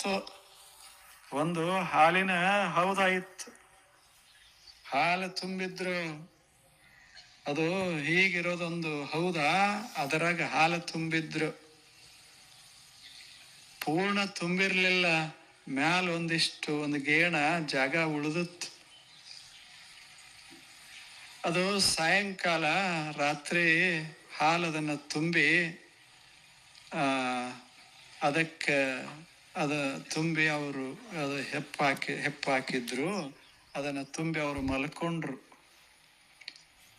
ಹೊತ್ತು ಒಂದು ಹಾಲಿನ ಹೌದಾಯಿತ್ತು ಇತ್ತು ಹಾಲು ತುಂಬಿದ್ರು ಅದು ಹೀಗಿರೋದೊಂದು ಹೌದಾ? ಅದರಾಗ ಹಾಲು ತುಂಬಿದ್ರು. ಪೂರ್ಣ ತುಂಬಿರ್ಲಿಲ್ಲ. ಮ್ಯಾಲ ಒಂದಿಷ್ಟು, ಒಂದು ಗೇಣ ಜಾಗ ಉಳಿದಿತ್ತು. ಅದು ಸಾಯಂಕಾಲ ರಾತ್ರಿ ಹಾಲದನ್ನು ತುಂಬಿ ಅದಕ್ಕೆ ಅದ ತುಂಬಿ ಅವರು ಅದು ಹೆಪ್ಪಾಕಿ ಹೆಪ್ಪಾಕಿದ್ರು ಅದನ್ನು ತುಂಬಿ ಅವರು ಮಲ್ಕೊಂಡ್ರು.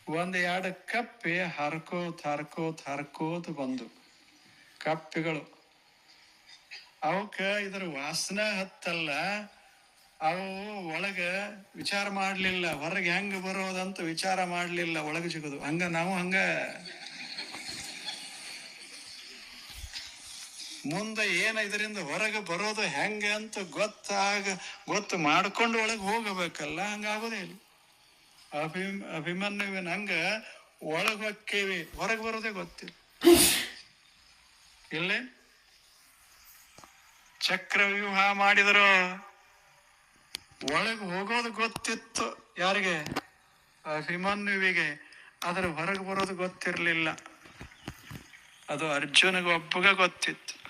ಒಂದು ಎರಡು ಕಪ್ಪಿ ಹರ್ಕೋತ್ ಹರ್ಕೋತ್ ಹರ್ಕೋತ್ ಬಂದು ಕಪ್ಪಿಗಳು. ಅವಕ್ಕೆ ಇದ್ರ ವಾಸನೆ ಹತ್ತಲ್ಲ. ಅವು ಒಳಗೆ ವಿಚಾರ ಮಾಡಲಿಲ್ಲ. ಹೊರಗೆ ಹೆಂಗೆ ಬರೋದಂತ ವಿಚಾರ ಮಾಡಲಿಲ್ಲ. ಒಳಗೆ ಸಿಗೋದು. ಹಂಗ ನಾವು ಹಂಗ ಮುಂದೆ ಏನ ಇದರಿಂದ ಹೊರಗೆ ಬರೋದು ಹೆಂಗೆ ಅಂತ ಗೊತ್ತಾಗ ಗೊತ್ತು ಮಾಡ್ಕೊಂಡು ಒಳಗೆ ಹೋಗಬೇಕಲ್ಲ, ಹಂಗಾಗೋದೇ ಇಲ್ಲ. ಅಭಿ, ಅಭಿಮನ್ಯುವಿನ ಹಂಗ ಒಳಗೆ ಹೊಕ್ಕೇವಿ, ಹೊರಗೆ ಬರೋದೇ ಗೊತ್ತಿಲ್ಲ. ಇಲ್ಲೇ? ಚಕ್ರವ್ಯೂಹ ಮಾಡಿದರು? ಒಳಗೆ ಹೋಗೋದು ಗೊತ್ತಿತ್ತು ಯಾರಿಗೆ? ಅಭಿಮನ್ಯುವಿಗೆ. ಆದ್ರೆ ಹೊರಗೆ ಬರೋದು ಗೊತ್ತಿರಲಿಲ್ಲ. ಅದು ಅರ್ಜುನಿಗೆ ಒಬ್ಬಗ ಗೊತ್ತಿತ್ತು.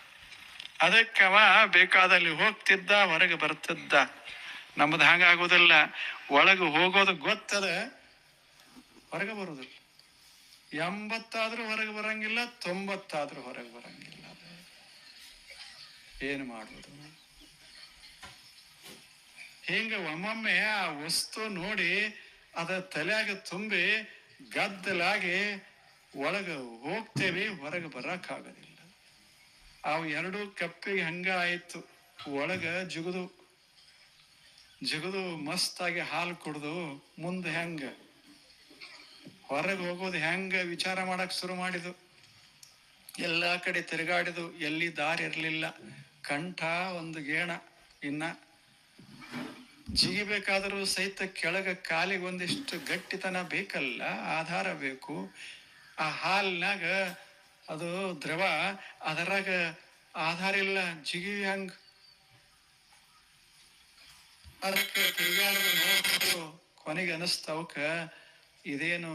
ಅದಕ್ಕೆ ಅವ ಬೇಕಾದಲ್ಲಿ ಹೋಗ್ತಿದ್ದ, ಹೊರಗೆ ಬರ್ತಿದ್ದ. ನಮ್ದು ಹಾಗಾಗೋದಿಲ್ಲ. ಒಳಗೆ ಹೋಗೋದು ಗೊತ್ತದ, ಹೊರಗೆ ಬರೋದಿಲ್ಲ. ಎಂಬತ್ತಾದ್ರೂ ಹೊರಗೆ ಬರಂಗಿಲ್ಲ, ತೊಂಬತ್ತಾದ್ರೂ ಹೊರಗೆ ಬರಂಗಿಲ್ಲ. ಏನು ಮಾಡೋದು ಹಿಂಗೆ ಒಮ್ಮೊಮ್ಮೆ ಆ ವಸ್ತು ನೋಡಿ, ಅದ ತಲೆಯಾಗ ತುಂಬಿ ಗದ್ದಲಾಗಿ ಒಳಗೆ ಹೋಗ್ತೇವಿ, ಹೊರಗೆ ಬರಕ್ಕಾಗೋದಿಲ್ಲ. ಅವು ಎರಡು ಕಪ್ಪಿಗೆ ಹಂಗ ಆಯ್ತು. ಒಳಗ ಜಿಗದು ಜಿಗದು ಮಸ್ತಾಗಿ ಹಾಲು ಕುಡ್ದು ಮುಂದೆ ಹೆಂಗ. ಹೊರಗೆ ಹೋಗೋದು ಹೆಂಗ ವಿಚಾರ ಮಾಡಕ್ ಶುರು ಮಾಡಿದು. ಎಲ್ಲಾ ಕಡೆ ತಿರುಗಾಡಿದು, ಎಲ್ಲಿ ದಾರಿ ಇರಲಿಲ್ಲ. ಕಂಠ ಒಂದು ಗೇಣ. ಇನ್ನ ಜಿಗಿಬೇಕಾದರೂ ಸಹಿತ ಕೆಳಗ ಕಾಲಿಗೆ ಒಂದಿಷ್ಟು ಗಟ್ಟಿತನ ಬೇಕಲ್ಲ, ಆಧಾರ ಬೇಕು. ಆ ಹಾಲ್ನಾಗ ಅದು ದ್ರವ, ಅದರಾಗ ಆಧಾರ ಇಲ್ಲ, ಜಿಗಿ ಹಂಗ. ಅದಕ್ಕೆ ತಿರುಗಾಡೋದು ಕೊನೆಗೆ ಅನಿಸ್ತಾವಕ ಇದೇನು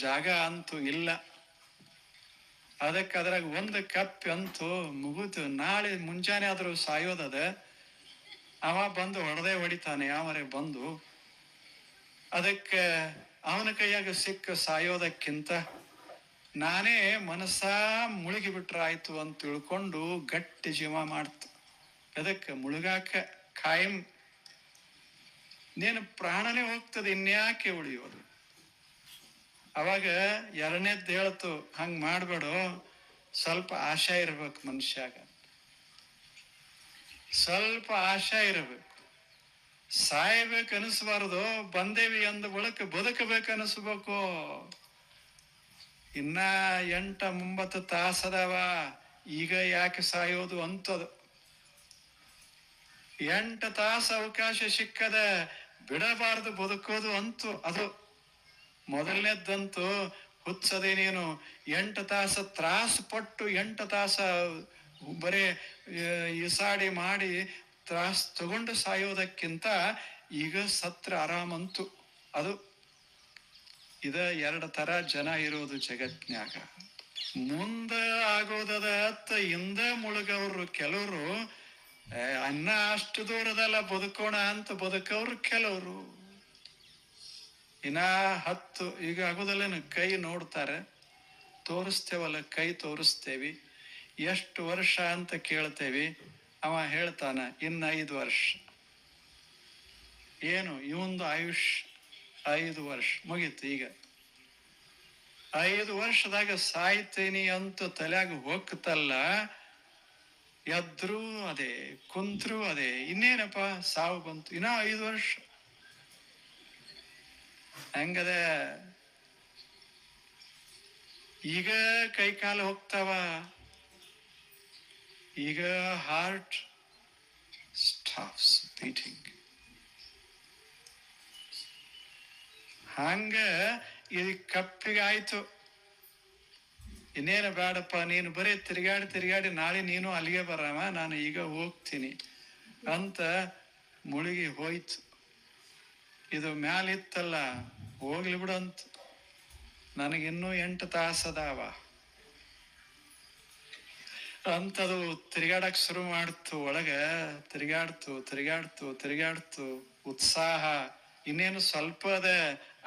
ಜಾಗ ಅಂತೂ ಇಲ್ಲ. ಅದಕ್ಕೆ ಅದ್ರಾಗ ಒಂದು ಕಪ್ ಅಂತೂ ಮುಗುತು. ನಾಳೆ ಮುಂಜಾನೆ ಆದ್ರೂ ಸಾಯೋದದ ಅವ ಬಂದು ಹೊಡೆದೇ ಹೊಡಿತಾನೆ, ಯಾವರೆ ಬಂದು. ಅದಕ್ಕೆ ಅವನ ಕೈಯಾಗ ಸಿಕ್ಕ ಸಾಯೋದಕ್ಕಿಂತ ನಾನೇ ಮನಸ್ಸ ಮುಳುಗಿ ಬಿಟ್ರಾಯ್ತು ಅಂತ ತಿಳ್ಕೊಂಡು ಗಟ್ಟಿ ಜೀವ ಮಾಡ್ತು. ಅದಕ್ಕೆ ಮುಳುಗಾಕ ಖಾಯಂ ನೀನು ಪ್ರಾಣನೇ ಹೋಗ್ತದೆ, ಇನ್ಯಾಕೆ ಉಳಿಯೋದು? ಅವಾಗ ಎರಡನೇದ್ದು ಹೇಳ್ತು, ಹಂಗ್ ಮಾಡ್ಬೇಡು, ಸ್ವಲ್ಪ ಆಶಾ ಇರ್ಬೇಕು ಮನುಷ್ಯಾಗ. ಸ್ವಲ್ಪ ಆಶಾ ಇರಬೇಕು. ಸಾಯ್ಬೇಕು ಅನಿಸ್ಬಾರ್ದು ಬಂದೇವಿ ಅಂದ ಬಳಿಕ ಬದುಕಬೇಕು ಅನಿಸ್ಬೇಕು ಇನ್ನ ಎಂಟ ಒಂಬತ್ತು ತಾಸದವ. ಈಗ ಯಾಕೆ ಸಾಯೋದು ಅಂತದು. ಎಂಟು ತಾಸು ಅವಕಾಶ ಸಿಕ್ಕದ ಬಿಡಬಾರದು ಬದುಕೋದು ಅಂತು ಅದು. ಮೊದಲನೇದ್ದಂತೂ ಹುಚ್ಚದೆ ನೀನು. ಎಂಟು ತಾಸ ತ್ರಾಸ ಪಟ್ಟು ಎಂಟು ತಾಸ ಬರೇ ಇಸಾಡಿ ಮಾಡಿ ತ್ರಾಸು ತಗೊಂಡು ಸಾಯೋದಕ್ಕಿಂತ ಈಗ ಸತ್ರ ಆರಾಮಂತು. ಅದು ಇದ ಎರಡು ತರ ಜನ ಇರೋದು ಜಗತ್ನ್ಯಾಗ. ಮುಂದ ಆಗೋದದ ಅತ್ತ ಹಿಂದ ಮುಳುಗವ್ರು ಕೆಲವರು ಅನ್ನ ಅಷ್ಟು ದೂರದಲ್ಲ ಬದುಕೋಣ ಅಂತ ಬದುಕವ್ರು ಕೆಲವರು. ಇನ್ನ ಹತ್ತು, ಈಗ ಆಗೋದಲ್ಲ ಕೈ ನೋಡ್ತಾರೆ, ತೋರಿಸ್ತೇವಲ್ಲ ಕೈ ತೋರಿಸ್ತೇವಿ. ಎಷ್ಟು ವರ್ಷ ಅಂತ ಕೇಳ್ತೇವಿ, ಅವ ಹೇಳ್ತಾನ, ಇನ್ನ ಐದು ವರ್ಷ. ಏನು, ಇವೊಂದು ಆಯುಷ್ ಐದು ವರ್ಷ, ಮುಗೀತು ಈಗ. ಐದು ವರ್ಷದಾಗ ಸಾಯ್ತೇನಿ ಅಂತ ತಲೆಯಾಗ ಹೋಗ್ತಲ್ಲ ಎದ್ರೂ ಅದೇ, ಕುಂತ್ರೂ ಅದೇ, ಇನ್ನೇನಪ್ಪ, ಸಾವು ಬಂತು, ಇನ್ನ ಐದು ವರ್ಷ. ಹೆಂಗದ, ಈಗ ಕೈ ಕಾಲು ಹೋಗ್ತಾವ ಈಗ ಹಾರ್ಟ್ ಸ್ಟಾಫ್ಸ್ ಬೀಟಿಂಗ್ ಹಂಗ ಇದು ಕಪ್ಪಿಗಾಯ್ತು ಇನ್ನೇನು ಬೇಡಪ್ಪ, ನೀನು ಬರೀ ತಿರುಗಾಡಿ ತಿರುಗಾಡಿ ನಾಳೆ ನೀನು ಅಲ್ಲಿಗೆ ಬರವ ನಾನು ಈಗ ಹೋಗ್ತೀನಿ ಅಂತ ಮುಳುಗಿ ಹೋಯ್ತು. ಇದು ಮ್ಯಾಲಿತ್ತಲ್ಲ, ಹೋಗ್ಲಿ ಬಿಡು ಅಂತ. ನನಗಿನ್ನೂ ಎಂಟು ತಾಸದಾವ ಅಂತದು ತಿರುಗಾಡಕ್ ಶುರು ಮಾಡ್ತು, ಒಳಗ ತಿರುಗಾಡ್ತು ತಿರುಗಾಡ್ತು ತಿರುಗಾಡ್ತು, ಉತ್ಸಾಹ ಇನ್ನೇನು ಸ್ವಲ್ಪ ಅದ.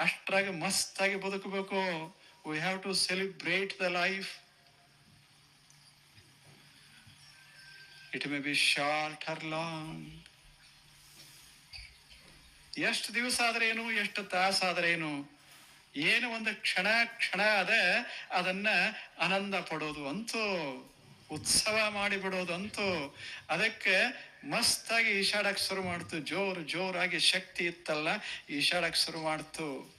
ಅಷ್ಟ್ರಾಗ ಮಸ್ತಾಗಿ ಬದುಕಬೇಕು. We have to celebrate the life it may be short or long ಎಷ್ಟು ದಿವಸ ಆದ್ರೇನು ಎಷ್ಟು ತಾಸಾದ್ರೇನು ಏನು ಒಂದು ಕ್ಷಣ ಕ್ಷಣ ಅದ, ಅದನ್ನ ಆನಂದ ಪಡೋದು ಅಂತೂ, ಉತ್ಸವ ಮಾಡಿಬಿಡೋದು ಅಂತೂ. ಅದಕ್ಕೆ ಮಸ್ತಾಗಿ ಈಶಾಡಕ್ಕೆ ಶುರು ಮಾಡ್ತು. ಜೋರು, ಜೋರಾಗಿ ಶಕ್ತಿ ಇತ್ತಲ್ಲ ಈಶಾಡಕ್ಕೆ ಶುರು ಮಾಡ್ತು.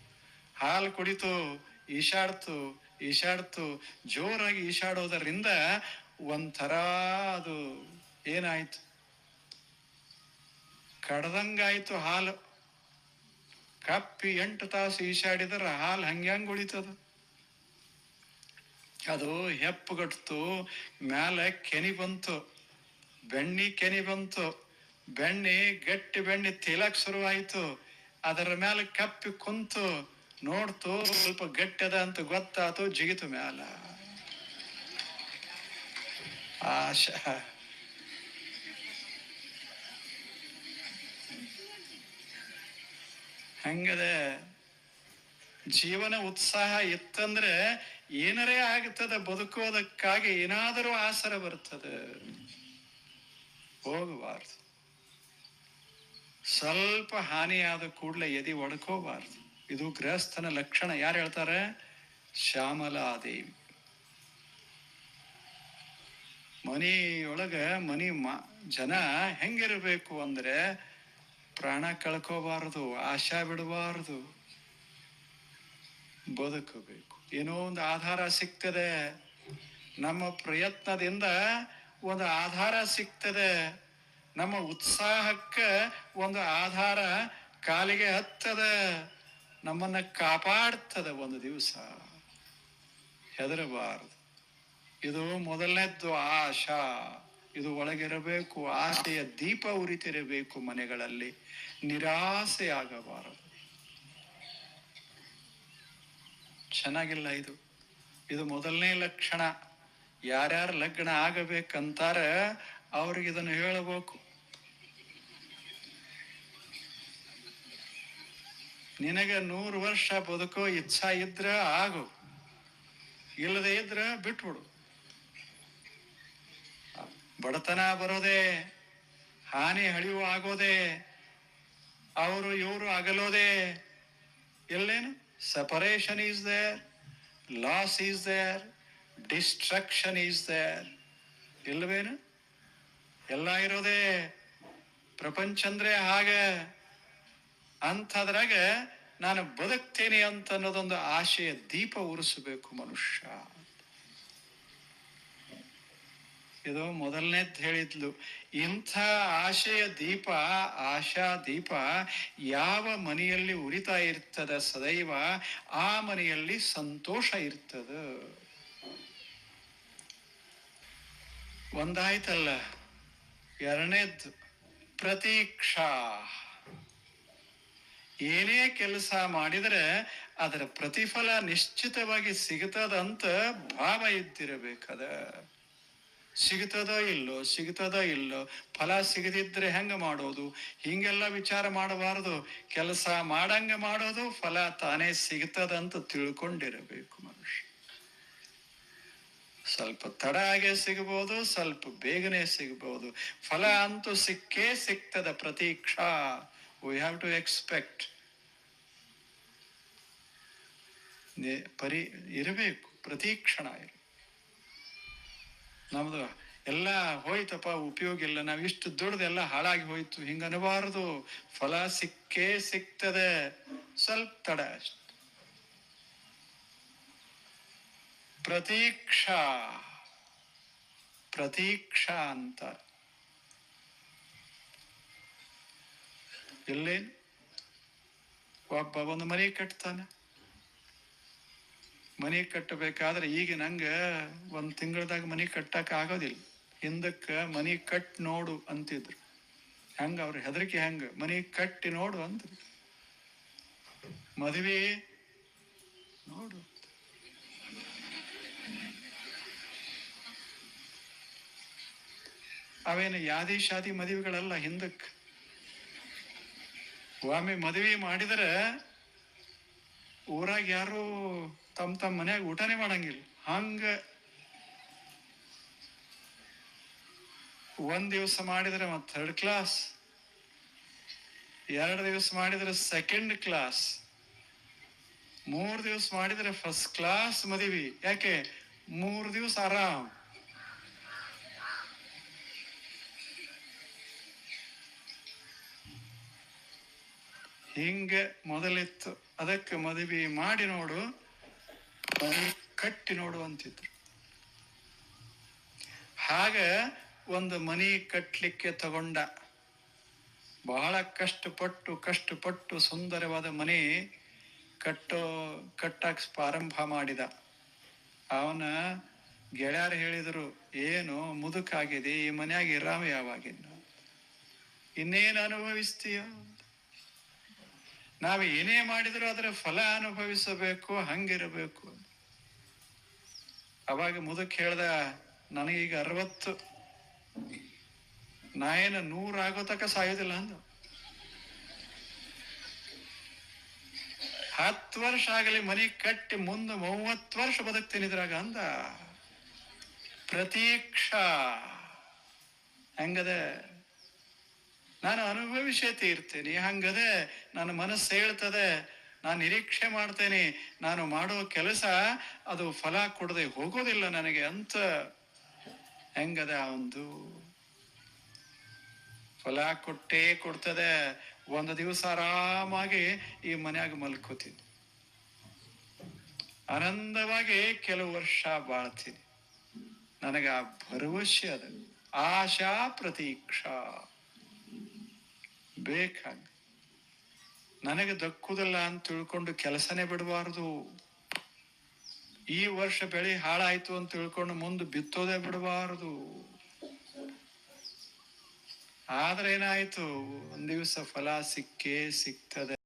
ಹಾಲು ಕುಡಿತು, ಈಶಾಡ್ತು ಈಶಾಡ್ತು. ಜೋರಾಗಿ ಈಶಾಡೋದರಿಂದ ಒಂಥರ ಅದು ಏನಾಯ್ತು? ಕಡ್ದಂಗಾಯ್ತು ಹಾಲು. ಕಪ್ಪಿ ಎಂಟು ತಾಸು ಈಶಾಡಿದ್ರೆ ಹಾಲು ಹಂಗೆ ಉಳಿತದ. ಅದು ಹೆಪ್ಪುಗಟ್ತು, ಮ್ಯಾಲ ಕೆನಿ ಬಂತು. ಬೆಣ್ಣಿ ಕೆನಿ ಬಂತು. ಬೆಣ್ಣೆ, ಗಟ್ಟಿ ಬೆಣ್ಣಿ ತೇಲಕ್ ಶುರುವಾಯಿತು. ಅದರ ಮೇಲೆ ಕಪ್ಪಿ ಕುಂತು. ನೋಡ್ತು ಸ್ವಲ್ಪ ಗಟ್ಟಿ ಅದ ಅಂತ ಗೊತ್ತಾತು, ಜಿಗಿತು ಮ್ಯಾಲ. ಆಶಾ. ಹಂಗದೆ ಜೀವನ ಉತ್ಸಾಹ ಇತ್ತಂದ್ರೆ ಏನರೇ ಆಗ್ತದೆ ಬದುಕೋದಕ್ಕಾಗಿ ಏನಾದರೂ ಆಸರ ಬರ್ತದೆ. ಹೋಗಬಾರ್ದು. ಸ್ವಲ್ಪ ಹಾನಿಯಾದ ಕೂಡಲೇ ಎದಿ ಒಡ್ಕೋಬಾರ್ದು. ಇದು ಗೃಹಸ್ಥನ ಲಕ್ಷಣ. ಯಾರು ಹೇಳ್ತಾರೆ? ಶ್ಯಾಮಲಾದೇವಿ. ಮನೆಯೊಳಗೆ ಮನಿ ಮಾ, ಜನ ಹೆಂಗಿರಬೇಕು ಅಂದ್ರೆ ಪ್ರಾಣ ಕಳ್ಕೋಬಾರದು, ಆಶಾ ಬಿಡಬಾರದು. ಬದುಕಬೇಕು. ಏನೋ ಒಂದು ಆಧಾರ ಸಿಗ್ತದೆ. ನಮ್ಮ ಪ್ರಯತ್ನದಿಂದ ಒಂದು ಆಧಾರ ಸಿಗ್ತದೆ. ನಮ್ಮ ಉತ್ಸಾಹಕ್ಕೆ ಒಂದು ಆಧಾರ ಕಾಲಿಗೆ ಹತ್ತದ. ನಮ್ಮನ್ನ ಕಾಪಾಡ್ತದ ಒಂದು ದಿವಸ. ಹೆದರಬಾರದು. ಇದು ಮೊದಲನೇದ್ದು ಆಶಾ. ಇದು ಒಳಗಿರಬೇಕು, ಆಸೆಯ ದೀಪ ಉರಿತಿರಬೇಕು ಮನೆಗಳಲ್ಲಿ. ನಿರಾಸೆ ಆಗಬಾರದು. ಚೆನ್ನಾಗಿಲ್ಲ ಇದು. ಇದು ಮೊದಲನೇ ಲಕ್ಷಣ. ಯಾರ್ಯಾರು ಲಗ್ನ ಆಗಬೇಕಂತಾರ ಅವ್ರಿಗೆ ಇದನ್ನು ಹೇಳಬೇಕು. ನಿನಗೆ ನೂರು ವರ್ಷ ಬದುಕೋ ಇಚ್ಛಾ ಇದ್ರ ಆಗು. ಇಲ್ಲದೆ ಇದ್ರ ಬಿಟ್ಬಿಡು. ಬಡತನ ಬರೋದೇ, ಹಾನಿ ಹಳಿವು ಆಗೋದೆ, ಅವರು ಇವರು ಅಗಲೋದೇ, ಎಲ್ಲೇನು? Separation is there loss is there destruction is there ಇಲ್ಲವೇನು? ಎಲ್ಲ ಇರೋದೇ ಪ್ರಪಂಚ ಅಂದ್ರೆ ಹಾಗೆ. ಅಂಥದ್ರಾಗ ನಾನು ಬದುಕ್ತೇನೆ ಅಂತ ಅನ್ನೋದೊಂದು ಆಶೆಯ ದೀಪ ಉರಿಸಬೇಕು ಮನುಷ್ಯ. ಇದು ಮೊದಲನೇದ್ ಹೇಳಿದ್ಲು. ಇಂಥ ಆಶೆಯ ದೀಪ, ಆಶಾ ದೀಪ ಯಾವ ಮನೆಯಲ್ಲಿ ಉರಿತಾ ಇರ್ತದ ಸದೈವ, ಆ ಮನೆಯಲ್ಲಿ ಸಂತೋಷ ಇರ್ತದ. ಒಂದಾಯ್ತಲ್ಲ? ಎರಡನೇದ್ದು, ಪ್ರತೀಕ್ಷಾ. ಏನೇ ಕೆಲಸ ಮಾಡಿದರೆ ಅದರ ಪ್ರತಿಫಲ ನಿಶ್ಚಿತವಾಗಿ ಸಿಗುತ್ತದಂತ ಭಾವ ಇದ್ದಿರಬೇಕದ. ಸಿಗ್ತದೋ ಇಲ್ಲೋ ಸಿಗ್ತದೋ ಇಲ್ಲೋ, ಫಲ ಸಿಗದಿದ್ರೆ ಹೆಂಗ ಮಾಡೋದು? ಹಿಂಗೆಲ್ಲ ವಿಚಾರ ಮಾಡಬಾರದು. ಕೆಲಸ ಮಾಡಂಗ ಮಾಡೋದು, ಫಲ ತಾನೇ ಸಿಗ್ತದಂತ ತಿಳ್ಕೊಂಡಿರಬೇಕು ಮನುಷ್ಯ. ಸ್ವಲ್ಪ ತಡ ಆಗೇ ಸಿಗಬಹುದು, ಸ್ವಲ್ಪ ಬೇಗನೆ ಸಿಗಬಹುದು. ಫಲ ಅಂತೂ ಸಿಕ್ಕೇ ಸಿಗ್ತದ ಪ್ರತೀಕ್ಷಾ. ವಿ ಹ್ಯಾವ್ ಟು ಎಕ್ಸ್ಪೆಕ್ಟ್ ಪರಿ, ಇರಬೇಕು, ಪ್ರತೀಕ್ಷಣ ಇರು ನಮ್ದು ಎಲ್ಲ ಹೋಯ್ತಪ್ಪ, ಉಪಯೋಗ ಇಲ್ಲ. ನಾವು ಇಷ್ಟು ದುಡ್ದೆಲ್ಲ ಹಾಳಾಗಿ ಹೋಯ್ತು ಹಿಂಗ ಅನ್ನಬಾರದು ಫಲ ಸಿಕ್ಕೇ ಸಿಗ್ತದೆ. ಸ್ವಲ್ಪ ತಡ ಅಷ್ಟೆ. ಪ್ರತೀಕ್ಷಾ. ಪ್ರತೀಕ್ಷಾ ಅಂತ. ಎಲ್ಲಿ? ಒಬ್ಬ ಒಂದು ಮನೆ ಕಟ್ತಾನೆ. ಮನೆ ಕಟ್ಟಬೇಕಾದ್ರೆ ಈಗ ನಂಗೆ ಒಂದು ತಿಂಗಳದಾಗ ಮನೆ ಕಟ್ಟಕ್ ಆಗೋದಿಲ್ಲ. ಹಿಂದಕ್ಕೆ ಮನೆ ಕಟ್ ನೋಡು ಅಂತಿದ್ರು. ಹೆಂಗ ಅವ್ರ ಹೆದರಿಕೆ ಹೆಂಗ. ಮನೆ ಕಟ್ಟಿ ನೋಡು ಅಂತ ಮದುವೆ ನೋಡು. ಅವೇನು ಯಾದಿ ಶಾದಿ ಮದುವೆಗಳಲ್ಲ ಹಿಂದಕ್ಕೆ ಒಮ್ಮೆ ಮದುವೆ ಮಾಡಿದ್ರೆ ಊರಾಗ ಯಾರು ತಮ್ಮ ತಮ್ಮ ಮನ್ಯಾಗ ಊಟನೇ ಮಾಡಂಗಿಲ್ಲ. ಹಂಗ ಒಂದ್ ದಿವಸ ಮಾಡಿದ್ರೆ ಮತ್ ಥರ್ಡ್ ಕ್ಲಾಸ್ ಎರಡು ದಿವಸ ಮಾಡಿದ್ರೆ ಸೆಕೆಂಡ್ ಕ್ಲಾಸ್ ಮೂರು ದಿವಸ ಮಾಡಿದ್ರೆ ಫಸ್ಟ್ ಕ್ಲಾಸ್ ಮದುವೆ. ಯಾಕೆ? ಮೂರು ದಿವಸ ಆರಾಮ್. ಹಿಂಗೆ ಮೊದಲಿತ್ತು. ಅದಕ್ಕೆ ಮದುವೆ ಮಾಡಿ ನೋಡು ಕಟ್ಟಿ ನೋಡು ಅಂತಿದ್ರು. ಹಾಗೆ ಒಂದು ಮನಿ ಕಟ್ಟಲಿಕ್ಕೆ ತಗೊಂಡ. ಬಹಳ ಕಷ್ಟಪಟ್ಟು ಕಷ್ಟಪಟ್ಟು ಸುಂದರವಾದ ಮನೆ ಕಟ್ಟೋ ಕಟ್ಟಕ್ ಪ್ರಾರಂಭ ಮಾಡಿದ. ಅವನ ಗೆಳೆಯರು ಹೇಳಿದರು, ಏನು ಮುದುಕಾಗಿದೆ, ಈ ಮನ್ಯಾಗ ಇರಾಮ ಯಾವಾಗಿನ್ನು ಇನ್ನೇನು ಅನುಭವಿಸ್ತೀಯ? ನಾವು ಏನೇ ಮಾಡಿದರೂ ಅದರ ಫಲ ಅನುಭವಿಸಬೇಕು, ಹಂಗಿರಬೇಕು. ಅವಾಗ ಮುದುಕ್ ಹೇಳ್ದ, ನನಗೀಗ ಅರವತ್ತು ನಾ ಏನು ನೂರ ಆಗೋ ತಕ ಸಾಯೋದಿಲ್ಲ ಅಂದ ಹತ್ತು ವರ್ಷ ಆಗಲಿ ಮನಿ ಕಟ್ಟಿ ಮುಂದೆ ಮೂವತ್ತು ವರ್ಷ ಬದುಕ್ತೀನಿ ಇದ್ರಾಗ ಅಂದ. ಪ್ರತೀಕ್ಷಾ, ಹೆಂಗದ ನಾನು ಅನುಭವಿಸೇ ಇರ್ತೇನೆ. ಹಂಗದೆ ನನ್ನ ಮನಸ್ಸು ಹೇಳ್ತದೆ, ನಾನು ನಿರೀಕ್ಷೆ ಮಾಡ್ತೇನೆ, ನಾನು ಮಾಡೋ ಕೆಲಸ ಅದು ಫಲ ಕೊಡದೆ ಹೋಗೋದಿಲ್ಲ ನನಗೆ ಅಂತ ಹೆಂಗದ ಒಂದು ಫಲ ಕೊಟ್ಟೇ ಕೊಡ್ತದೆ. ಒಂದು ದಿವಸ ಆರಾಮಾಗಿ ಈ ಮನ್ಯಾಗ ಮಲ್ಕೋತೀನಿ. ಆನಂದವಾಗಿ ಕೆಲವು ವರ್ಷ ಬಾಳ್ತೀನಿ. ನನಗೆ ಆ ಭರವಸೆ ಅದ. ಆಶಾ ಪ್ರತೀಕ್ಷಾ. ಬೇಕಾಗ. ನನಗೆ ದಕ್ಕುದಿಲ್ಲ ಅಂತ ತಿಳ್ಕೊಂಡು ಕೆಲಸನೇ ಬಿಡಬಾರದು. ಈ ವರ್ಷ ಬೆಳೆ ಹಾಳಾಯ್ತು ಅಂತ ತಿಳ್ಕೊಂಡು ಮುಂದೆ ಬಿತ್ತೋದೇ ಬಿಡಬಾರದು. ಆದ್ರೆ ಏನಾಯ್ತು? ಒಂದ್ ದಿವಸ ಫಲ ಸಿಕ್ಕೇ ಸಿಗ್ತದೆ.